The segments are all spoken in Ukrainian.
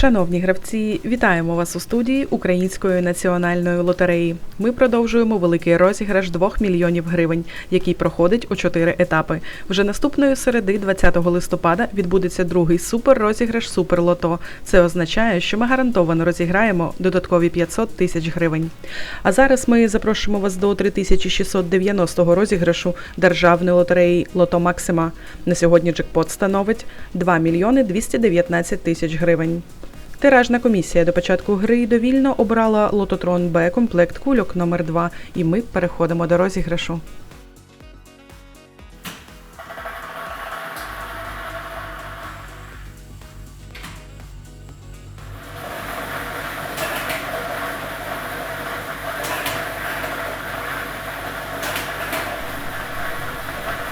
Шановні гравці, вітаємо вас у студії Української національної лотереї. Ми продовжуємо великий розіграш 2 мільйонів гривень, який проходить у чотири етапи. Вже наступної середи, 20 листопада, відбудеться другий суперрозіграш Суперлото. Це означає, що ми гарантовано розіграємо додаткові 500 тисяч гривень. А зараз ми запрошуємо вас до 3690 розіграшу державної лотереї Лото Максима. На сьогодні джекпот становить 2 мільйони 219 тисяч гривень. Тиражна комісія до початку гри довільно обрала лототрон Б комплект кульок номер 2 і ми переходимо до розіграшу.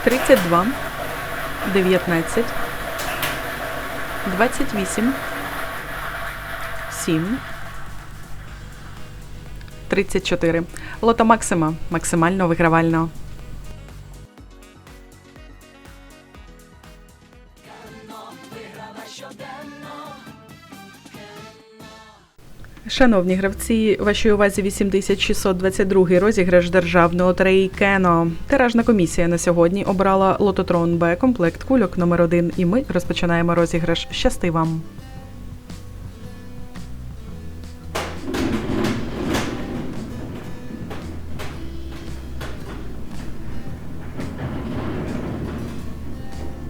Тридцять два, дев'ятнадцять, двадцять вісім. 7, 34. Лото Максима. Максимально вигравально. Шановні гравці, вашій увазі 8622 розіграш державної лотереї Кено. Тиражна комісія на сьогодні обрала лототрон Б комплект кульок номер 1 і ми розпочинаємо розіграш. Щасти вам!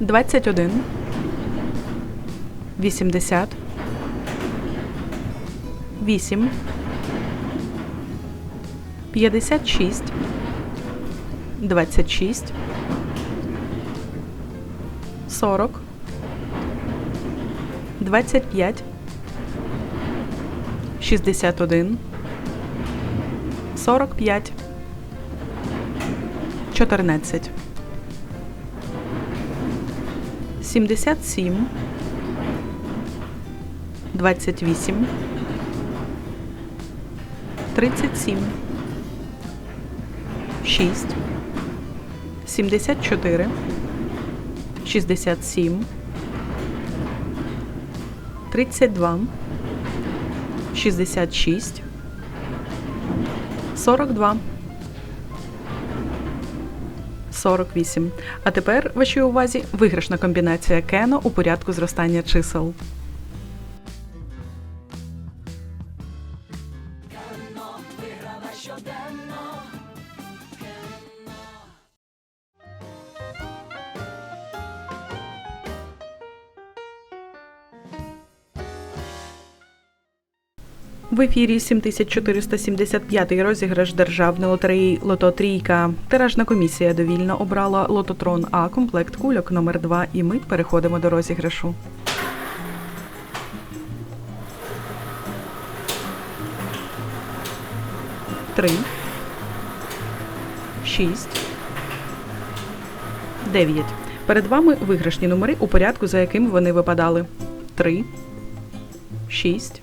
21 80 8 56 26 40 25 61 45 14 77, 28, 37, 6, 74, 67, 32, 66, 42. 48. А тепер вашій увазі виграшна комбінація Кено у порядку зростання чисел. В ефірі 7475 розіграш державної лотереї Лото Трійка. Тиражна комісія довільно обрала Лототрон А комплект кульок номер 2 і ми переходимо до розіграшу. Три. Шість. Дев'ять. Перед вами виграшні номери у порядку, за яким вони випадали. Три. Шість.